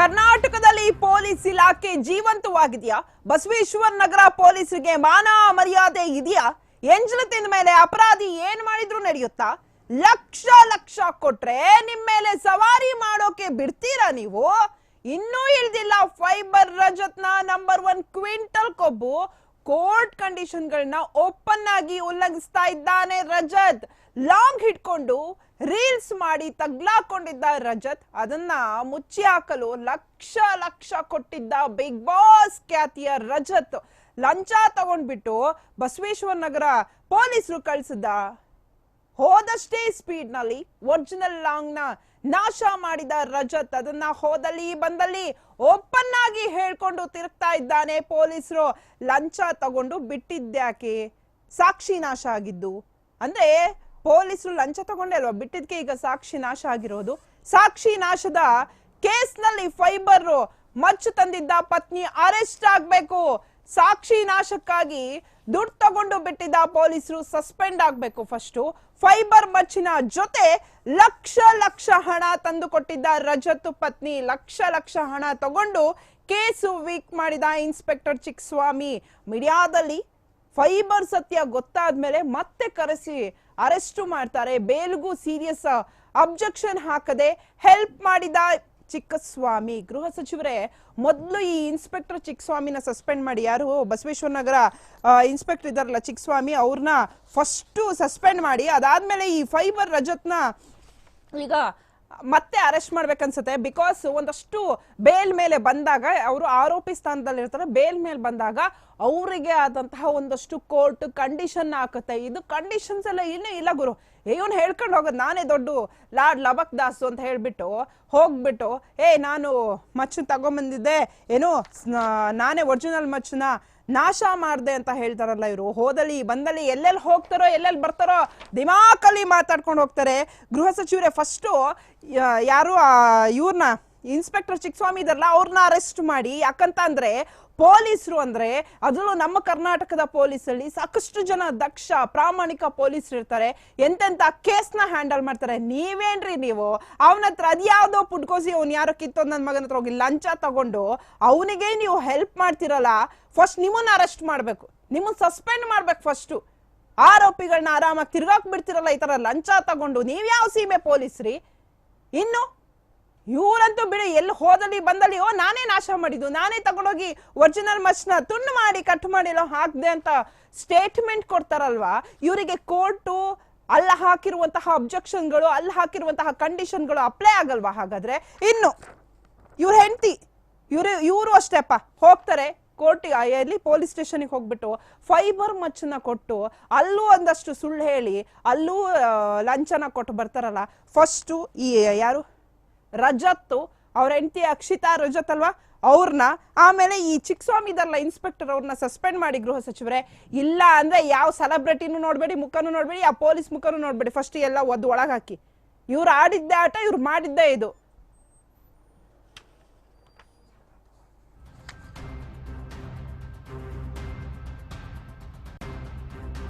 ಕರ್ನಾಟಕದಲ್ಲಿ ಪೊಲೀಸ್ ಇಲಾಖೆ ಜೀವಂತವಾಗಿದೆಯಾ? ಬಸವೇಶ್ವರ ನಗರ ಪೊಲೀಸರಿಗೆ ಮಾನ ಮರ್ಯಾದೆ ಇದೆಯಾ? ಎಂಜಲು ಮೇಲೆ ಅಪರಾಧಿ ಏನ್ ಮಾಡಿದ್ರು ನಡೆಯುತ್ತಾ? ಲಕ್ಷ ಲಕ್ಷ ಕೊಟ್ರೆ ನಿಮ್ ಮೇಲೆ ಸವಾರಿ ಮಾಡೋಕೆ ಬಿಡ್ತೀರಾ ನೀವು? ಇನ್ನೂ ಇಳ್ದಿಲ್ಲ ಫೈಬರ್ ರಜತ್ನ ನಂಬರ್ ಒನ್ ಕ್ವಿಂಟಲ್ ಕೊಬ್ಬು. ಕೋರ್ಟ್ ಕಂಡೀಷನ್ಗಳನ್ನ ಓಪನ್ ಆಗಿ ಉಲ್ಲಂಘಿಸ್ತಾ ಇದ್ದಾನೆ ರಜತ್. ಲಾಂಗ್ ಹಿಡ್ಕೊಂಡು ರೀಲ್ಸ್ ಮಾಡಿ ತಗ್ಲಾಕೊಂಡಿದ್ದ ರಜತ್ ಅದನ್ನ ಮುಚ್ಚಿ ಹಾಕಲು ಲಕ್ಷ ಲಕ್ಷ ಕೊಟ್ಟಿದ್ದ ಬಿಗ್ ಬಾಸ್ ಖ್ಯಾತಿಯ ರಜತ್. ಲಂಚ ತಗೊಂಡ್ಬಿಟ್ಟು ಬಸವೇಶ್ವರ ನಗರ ಪೊಲೀಸರು ಕಳ್ಸಿದ್ದ ಹೋದಷ್ಟೇ ಸ್ಪೀಡ್ನಲ್ಲಿ ಒರಿಜಿನಲ್ ಲಾಂಗ್ ನಾಶ ಮಾಡಿದ ರಜತ್ ಅದನ್ನ ಹೋದಲ್ಲಿ ಬಂದಲ್ಲಿ ಓಪನ್ ಆಗಿ ಹೇಳ್ಕೊಂಡು ತಿರುಗ್ತಾ ಇದ್ದಾನೆ ಪೊಲೀಸರು. ಲಂಚ ತಗೊಂಡು ಬಿಟ್ಟಿದ್ದ್ಯಾಕೆ ಸಾಕ್ಷಿ ನಾಶ ಆಗಿದ್ದು. ಅಂದ್ರೆ ಪೊಲೀಸರು ಲಂಚ ತಗೊಂಡೇ ಅಲ್ವಾ? ಬಿಟ್ಟಿದ್ಕೆ ಈಗ ಸಾಕ್ಷಿ ನಾಶ ಆಗಿರೋದು. ಸಾಕ್ಷಿ ನಾಶದ ಕೇಸ್ನಲ್ಲಿ ಫೈಬರ್ ಮಚ್ಚು ತಂದಿದ್ದ ಪತ್ನಿ ಅರೆಸ್ಟ್ ಆಗ್ಬೇಕು. ಸಾಕ್ಷಿ ನಾಶಕ್ಕಾಗಿ ದುಡ್ಡು ತಗೊಂಡು ಬಿಟ್ಟಿದ್ದ ಪೊಲೀಸರು ಸಸ್ಪೆಂಡ್ ಆಗಬೇಕು ಫಸ್ಟ್ ಫೈಬರ್ ಮಚ್ಚಿನ ಜೊತೆ ಲಕ್ಷ ಲಕ್ಷ ಹಣ ತಂದು ಕೊಟ್ಟಿದ್ದ ರಜತ್ ಪತ್ನಿ ಲಕ್ಷ ಲಕ್ಷ ಹಣ ತಗೊಂಡು ಕೇಸು ವೀಕ್ ಮಾಡಿದ ಇನ್ಸ್ಪೆಕ್ಟರ್ ಚಿಕ್ಕಸ್ವಾಮಿ. ಮೀಡಿಯಾದಲ್ಲಿ ಫೈಬರ್ ಸತ್ಯ ಗೊತ್ತಾದ ಮೇಲೆ ಮತ್ತೆ ಕರೆಸಿ ಅರೆಸ್ಟ್ ಮಾಡ್ತಾರೆ. ಬೇಲ್ಗೂ ಸೀರಿಯಸ್ ಅಬ್ಜೆಕ್ಷನ್ ಹಾಕದೆ ಹೆಲ್ಪ್ ಮಾಡಿದ ಚಿಕ್ಕಸ್ವಾಮಿ. ಗೃಹ ಸಚಿವರೇ, ಮೊದಲು ಈ ಇನ್ಸ್ಪೆಕ್ಟರ್ ಚಿಕ್ಕಸ್ವಾಮಿನ ಸಸ್ಪೆಂಡ್ ಮಾಡಿ. ಯಾರು? ಬಸವೇಶ್ವರ ನಗರ ಇನ್ಸ್ಪೆಕ್ಟರ್ ಇದಾರಲ್ಲ ಚಿಕ್ಕಸ್ವಾಮಿ, ಅವ್ರನ್ನ ಫಸ್ಟು ಸಸ್ಪೆಂಡ್ ಮಾಡಿ. ಅದಾದ್ಮೇಲೆ ಈ ಫೈಬರ್ ರಜತ್ನ ಈಗ ಮತ್ತೆ ಅರೆಸ್ಟ್ ಮಾಡ್ಬೇಕನ್ಸುತ್ತೆ. ಬಿಕಾಸ್ ಒಂದಷ್ಟು ಬೇಲ್ ಮೇಲೆ ಬಂದಾಗ, ಅವರು ಆರೋಪಿ ಸ್ಥಾನದಲ್ಲಿ ಇರ್ತಾರೆ ಬೇಲ್ ಮೇಲೆ ಬಂದಾಗ ಅವರಿಗೆ ಆದಂತಹ ಒಂದಷ್ಟು ಕೋರ್ಟ್ ಕಂಡೀಷನ್ ಹಾಕುತ್ತೆ. ಇದು ಕಂಡೀಷನ್ಸ್ ಎಲ್ಲ ಇನ್ನೂ ಇಲ್ಲ ಗುರು. ಇವನು ಹೇಳ್ಕೊಂಡು ಹೋಗೋದು ನಾನೇ ದೊಡ್ಡ ಲಾರ್ಡ್ ಲಬಕ್ ದಾಸು ಅಂತ ಹೇಳ್ಬಿಟ್ಟು ಹೋಗ್ಬಿಟ್ಟು, ಏ, ನಾನು ಮಚ್ಚು ತಗೊಂಬಂದಿದ್ದೆ. ಏನು ನಾನೇ ಒರಿಜಿನಲ್ ಮಚ್ಚನ್ನ ನಾಶ ಮಾಡಿದೆ ಅಂತ ಹೇಳ್ತಾರಲ್ಲ ಇವರು. ಹೋದಲ್ಲಿ, ಬಂದಲ್ಲಿ ಎಲ್ಲೆಲ್ಲಿ ಹೋಗ್ತಾರೋ, ಎಲ್ಲೆಲ್ಲಿ ಬರ್ತಾರೋ, ದಿಮಾಕಲ್ಲಿ ಮಾತಾಡ್ಕೊಂಡು ಹೋಗ್ತಾರೆ. ಗೃಹ ಸಚಿವರೇ ಫಸ್ಟು ಯಾರು ಇವ್ರನ್ನ ಇನ್ಸ್ಪೆಕ್ಟರ್ ಚಿಕ್ಕಸ್ವಾಮಿ ಇದಾರಲ್ಲ ಅವ್ರನ್ನ ಅರೆಸ್ಟ್ ಮಾಡಿ, ಯಾಕಂತ ಅಂದ್ರೆ ಪೊಲೀಸರು ಅಂದ್ರೆ ಅದರಲ್ಲೂ ನಮ್ಮ ಕರ್ನಾಟಕದ ಪೊಲೀಸಲ್ಲಿ ಸಾಕಷ್ಟು ಜನ ದಕ್ಷ, ಪ್ರಾಮಾಣಿಕ ಪೊಲೀಸರು ಇರ್ತಾರೆ. ಎಂತೆಂತ ಕೇಸ್ನ ಹ್ಯಾಂಡಲ್ ಮಾಡ್ತಾರೆ? ನೀವೇನ್ರಿ ನೀವು? ಅವನ ಹತ್ರ ಅದ್ಯಾವ್ದೋ ಪುಡ್ಕೋಸಿ ಅವ್ನು ಯಾರೋ ಕಿತ್ತೊಂದ್ ನನ್ನ ಮಗನ ಹತ್ರ ಹೋಗಿ ಲಂಚ ತಗೊಂಡು ಅವನಿಗೆ ನೀವು ಹೆಲ್ಪ್ ಮಾಡ್ತಿರಲ್ಲ ಫಸ್ಟ್ ನಿಮ್ಮನ್ನ ಅರೆಸ್ಟ್ ಮಾಡ್ಬೇಕು. ನಿಮ್ಮನ್ನ ಸಸ್ಪೆಂಡ್ ಮಾಡ್ಬೇಕು ಫಸ್ಟು ಆರೋಪಿಗಳನ್ನ ಆರಾಮಾಗಿ ತಿರ್ಗಾಕ್ ಬಿಡ್ತಿರಲ್ಲ ಈ ತರ ಲಂಚ ತಗೊಂಡು. ನೀವ್ಯಾವ ಸೀಮೆ ಪೊಲೀಸ್ರಿ? ಇನ್ನು ಇವರಂತೂ ಬಿಡಿ, ಎಲ್ಲಿ ಹೋದಲ್ಲಿ ಬಂದಲ್ಲಿ, ಓ, ನಾನೇ ನಾಶ ಮಾಡಿದ್ದು, ನಾನೇ ತಗೊಂಡೋಗಿ ಒರಿಜಿನಲ್ ಮಚ್ನ ತುಂಡು ಮಾಡಿ ಕಟ್ ಮಾಡಿ ಎಲ್ಲ ಹಾಕ್ದೆ ಅಂತ ಸ್ಟೇಟ್ಮೆಂಟ್ ಕೊಡ್ತಾರಲ್ವಾ? ಇವರಿಗೆ ಕೋರ್ಟು ಅಲ್ಲಿ ಹಾಕಿರುವಂತಹ ಅಬ್ಜೆಕ್ಷನ್ಗಳು ಅಲ್ಲಿ ಹಾಕಿರುವಂತಹ ಕಂಡೀಷನ್ಗಳು ಅಪ್ಲೈ ಆಗಲ್ವಾ? ಹಾಗಾದ್ರೆ ಇನ್ನು, ಇವ್ರ ಹೆಂಡತಿ, ಇವರು ಇವರು ಅಷ್ಟೇಪ್ಪ ಹೋಗ್ತಾರೆ ಕೋರ್ಟ್ ಎಲ್ಲಿ ಪೊಲೀಸ್ ಸ್ಟೇಷನ್ಗೆ ಹೋಗ್ಬಿಟ್ಟು ಫೈಬರ್ ಮಚ್ಚನ್ನ ಕೊಟ್ಟು, ಅಲ್ಲೂ ಒಂದಷ್ಟು ಸುಳ್ಳು ಹೇಳಿ, ಅಲ್ಲೂ ಲಂಚನ ಕೊಟ್ಟು ಬರ್ತಾರಲ್ಲ ಫಸ್ಟು ಈ, ಯಾರು? ರಜತ್ತು, ಅವ್ರ ಹೆಂಡತಿ ಅಕ್ಷಿತಾ ರಜತ್ ಅಲ್ವಾ ಅವ್ರನ್ನ ಆಮೇಲೆ ಈ ಚಿಕ್ಕಸ್ವಾಮಿ ಇದಲ್ಲ ಇನ್ಸ್ಪೆಕ್ಟರ್ ಅವ್ರನ್ನ ಸಸ್ಪೆಂಡ್ ಮಾಡಿ ಗೃಹ ಸಚಿವರೇ. ಇಲ್ಲ ಅಂದ್ರೆ ಯಾವ ಸೆಲೆಬ್ರಿಟಿನೂ ನೋಡ್ಬೇಡಿ, ಮುಖನೂ ನೋಡ್ಬೇಡಿ, ಆ ಪೊಲೀಸ್ ಮುಖನೂ ನೋಡ್ಬೇಡಿ. ಫಸ್ಟ್ ಎಲ್ಲ ಒದ್ದು ಒಳಗಾಕಿ ಇವ್ರು ಆಡಿದ್ದೆ ಆಟ, ಇವ್ರು ಮಾಡಿದ್ದೇ ಇದು.